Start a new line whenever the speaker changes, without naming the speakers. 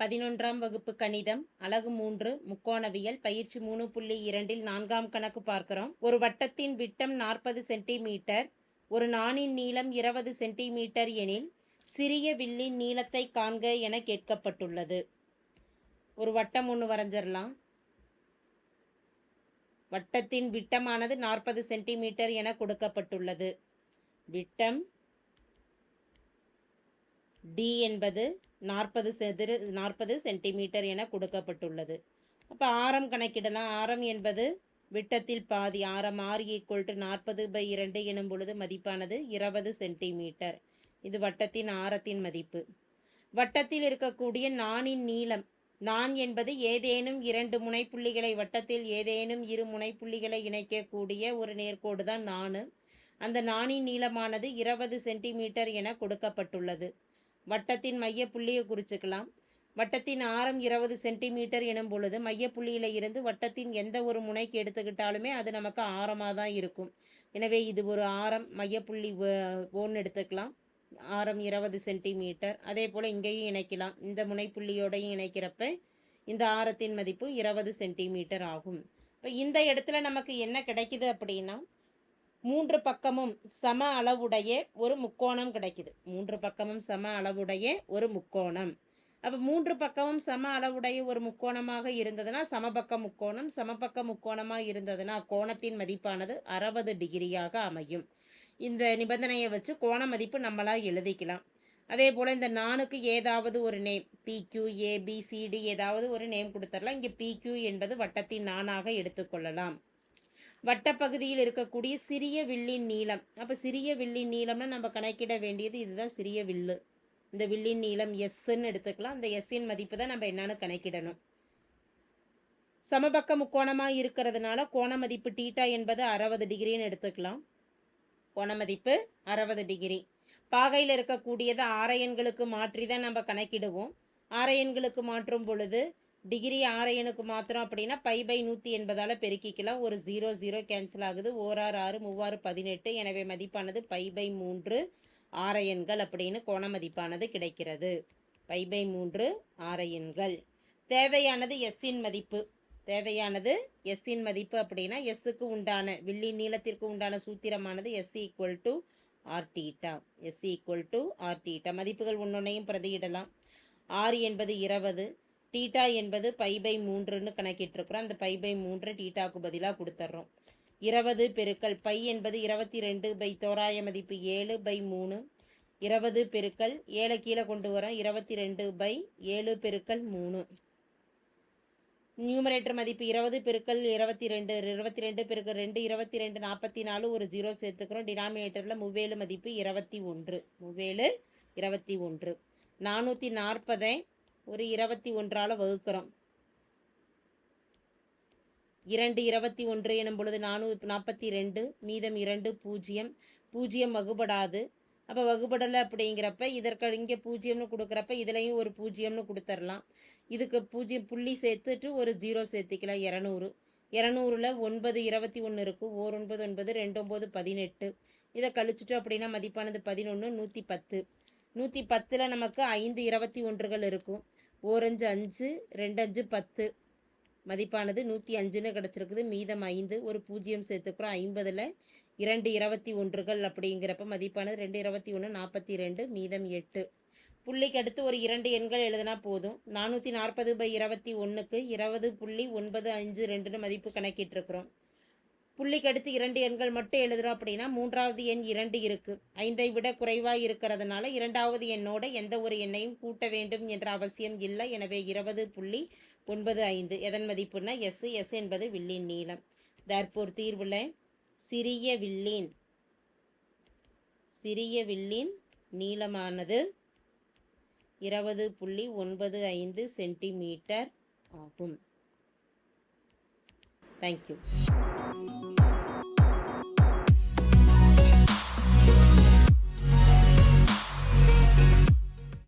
பதினொன்றாம் வகுப்பு கணிதம் அலகு மூன்று முக்கோணவியல் பயிற்சி மூணு புள்ளி இரண்டில் நான்காம் கணக்கு பார்க்கிறோம். ஒரு வட்டத்தின் விட்டம் நாற்பது சென்டிமீட்டர் ஒரு நாணின் நீளம் இருபது சென்டிமீட்டர் எனில் சிறிய வில்லின் நீளத்தை காண்க என கேட்கப்பட்டுள்ளது. ஒரு வட்டம் ஒன்று வரைஞ்சிடலாம் வட்டத்தின் விட்டமானது நாற்பது சென்டிமீட்டர் என கொடுக்கப்பட்டுள்ளது. விட்டம் டி என்பது நாற்பது செதிர நாற்பது சென்டிமீட்டர் என கொடுக்கப்பட்டுள்ளது. அப்போ ஆரம் கணக்கிடலாம். ஆரம் என்பது விட்டத்தில் பாதி ஆரம் ஆறு ஈக்குவல் டு நாற்பது பை இரண்டு எனும் பொழுது மதிப்பானது இருபது சென்டிமீட்டர். இது வட்டத்தின் ஆரத்தின் மதிப்பு. வட்டத்தில் இருக்கக்கூடிய நாணின் நீளம் நான் என்பது ஏதேனும் இரண்டு முனைப்புள்ளிகளை வட்டத்தில் ஏதேனும் இரு முனைப்புள்ளிகளை இணைக்கக்கூடிய ஒரு நேர்கோடு தான் நானு அந்த நாணின் நீளமானது இருபது சென்டிமீட்டர் என கொடுக்கப்பட்டுள்ளது. வட்டத்தின் மையப்புள்ளியை குறிச்சுக்கலாம். வட்டத்தின் ஆரம் இருபது சென்டிமீட்டர் எனும் பொழுது மையப்புள்ளியில் இருந்து வட்டத்தின் எந்த ஒரு முனைக்கு எடுத்துக்கிட்டாலுமே அது நமக்கு ஆரமாக தான் இருக்கும். எனவே இது ஒரு ஆரம் மையப்புள்ளி ஒன்று எடுத்துக்கலாம். ஆரம் இருபது சென்டிமீட்டர். அதே போல் இங்கேயும் இணைக்கலாம். இந்த முனைப்புள்ளியோடையும் இணைக்கிறப்ப இந்த ஆரத்தின் மதிப்பு இருபது சென்டிமீட்டர் ஆகும். இப்போ இந்த இடத்துல நமக்கு என்ன கிடைக்குது அப்படின்னா மூன்று பக்கமும் சம அளவுடைய ஒரு முக்கோணம் கிடைக்குது. மூன்று பக்கமும் சம அளவுடைய ஒரு முக்கோணம். அப்போ மூன்று பக்கமும் சம அளவுடைய ஒரு முக்கோணமாக இருந்ததுன்னா சமபக்க முக்கோணம் சமபக்க முக்கோணமாக இருந்ததுன்னா கோணத்தின் மதிப்பானது அறுபது டிகிரியாக அமையும். இந்த நிபந்தனையை வச்சு கோண மதிப்பு நம்மளாக எழுதிக்கலாம். அதே போல் இந்த நானுக்கு ஏதாவது ஒரு நேம் பிக்யூ ஏபிசிடி ஏதாவது ஒரு நேம் கொடுத்துடலாம். இங்கே பிக்யூ என்பது வட்டத்தின் நானாக எடுத்துக்கொள்ளலாம். வட்டப்பகுதியில் இருக்கக்கூடிய சிறிய வில்லின் நீளம். அப்போ சிறிய வில்லின் நீளம்னா நம்ம கணக்கிட வேண்டியது இதுதான் சிறிய வில்லு. இந்த வில்லின் நீளம் எஸ்ன்னு எடுத்துக்கலாம். அந்த எஸ்ஸின் மதிப்பு தான் நம்ம என்னன்னு கணக்கிடணும். சமபக்க முக்கோணமாக இருக்கிறதுனால கோண மதிப்பு டீட்டா என்பது அறுபது டிகிரின்னு எடுத்துக்கலாம். கோண மதிப்பு அறுபது டிகிரி. பாகையில் இருக்கக்கூடியதை ஆரையன்களுக்கு மாற்றி தான் நம்ம கணக்கிடுவோம். ஆரையன்களுக்கு மாற்றும் பொழுது டிகிரி ஆரையனுக்கு மாத்திரம் அப்படின்னா பை பை நூற்றி எண்பதால் பெருக்கிக்கலாம். ஒரு ஜீரோ ஜீரோ கேன்சல் ஆகுது. ஓராறு ஆறு மூவாறு பதினெட்டு. எனவே மதிப்பானது பை பை மூன்று ஆரையன்கள் அப்படின்னு கோண மதிப்பானது கிடைக்கிறது. பை பை மூன்று ஆரையன்கள் தேவையானது எஸ்ஸின் மதிப்பு. தேவையானது எஸ்ஸின் மதிப்பு அப்படின்னா எஸ்ஸுக்கு உண்டான வில்லி நீளத்திற்கு உண்டான சூத்திரமானது S equal to R theta S equal to R theta மதிப்புகள் ஒன்றொன்னையும் பிரதியிடலாம். ஆறு என்பது இருபது. டீட்டா என்பது பை பை மூன்றுன்னு கணக்கிட்டிருக்கிறோம். அந்த பை பை மூன்று டீட்டாவுக்கு பதிலாக கொடுத்துட்றோம் இருபது பெருக்கல் பை என்பது இருபத்தி ரெண்டு பை தோராய மதிப்பு ஏழு பை மூணு. இருபது பெருக்கல் ஏழை கீழே கொண்டு வரோம் இருபத்தி ரெண்டு பை ஏழு பெருக்கல் மூணு. நியூமரேட்டர் மதிப்பு இருபது பெருக்கல் இருபத்தி ரெண்டு இருபத்தி ரெண்டு பெருக்கல் ரெண்டு இருபத்தி ரெண்டு நாற்பத்தி நாலு ஒரு ஜீரோ சேர்த்துக்கிறோம். டினாமினேட்டரில் முவேலு மதிப்பு இருபத்தி ஒன்று முவேலு இருபத்தி ஒன்று. நானூற்றி நாற்பதை ஒரு இருபத்தி ஒன்றால் வகுக்கிறோம். இரண்டு இருபத்தி ஒன்று எனும் பொழுது நானூ நாற்பத்தி ரெண்டு மீதம் இரண்டு பூஜ்ஜியம். பூஜ்ஜியம் வகுபடாது. அப்போ வகுபடலை அப்படிங்கிறப்ப இதற்கு இங்கே பூஜ்ஜியம்னு கொடுக்குறப்ப இதுலேயும் ஒரு பூஜ்ஜியம்னு கொடுத்துர்லாம். இதுக்கு பூஜ்ஜியம் புள்ளி சேர்த்துட்டு ஒரு ஜீரோ சேர்த்திக்கலாம் இரநூறு. இரநூறுல ஒன்பது இருபத்தி ஒன்று இருக்கும். ஓர் ஒன்பது ஒன்பது ரெண்டு ஒம்பது பதினெட்டு. இதை கழிச்சிட்டோம் அப்படின்னா மதிப்பானது பதினொன்று நூற்றி பத்து. நூற்றி பத்தில் நமக்கு ஐந்து இருபத்தி ஒன்றுகள் இருக்கும். ஓரஞ்சு அஞ்சு ரெண்டு அஞ்சு பத்து. மதிப்பானது நூற்றி அஞ்சுன்னு கிடச்சிருக்குது. மீதம் ஐந்து ஒரு பூஜ்ஜியம் சேர்த்துக்கிறோம். ஐம்பதில் இரண்டு இருபத்தி ஒன்றுகள் அப்படிங்கிறப்ப மதிப்பானது ரெண்டு இருபத்தி ஒன்று நாற்பத்தி ரெண்டு மீதம் எட்டு. புள்ளிக்கு அடுத்து ஒரு இரண்டு எண்கள் எழுதினா போதும். நானூற்றி நாற்பது பை இருபத்தி ஒன்றுக்கு இருபது புள்ளி ஒன்பது அஞ்சு ரெண்டுன்னு மதிப்பு கணக்கிட்டுருக்குறோம். புள்ளிக்கு அடுத்து இரண்டு எண்கள் மட்டும் எழுதுகிறோம் அப்படின்னா மூன்றாவது எண் இரண்டு இருக்குது ஐந்தை விட குறைவாக இருக்கிறதுனால இரண்டாவது எண்ணோட எந்த ஒரு எண்ணையும் கூட்ட வேண்டும் என்ற அவசியம் இல்லை. எனவே இருபது புள்ளி ஒன்பது ஐந்து. எதன் மதிப்புனா எஸ். எஸ் என்பது வில்லின் நீளம். தற்போர் தீர்வுல சிறிய வில்லின் சிறிய வில்லின் நீளமானது இருபது புள்ளி ஒன்பது ஐந்து சென்டிமீட்டர் ஆகும். தேங்க்யூ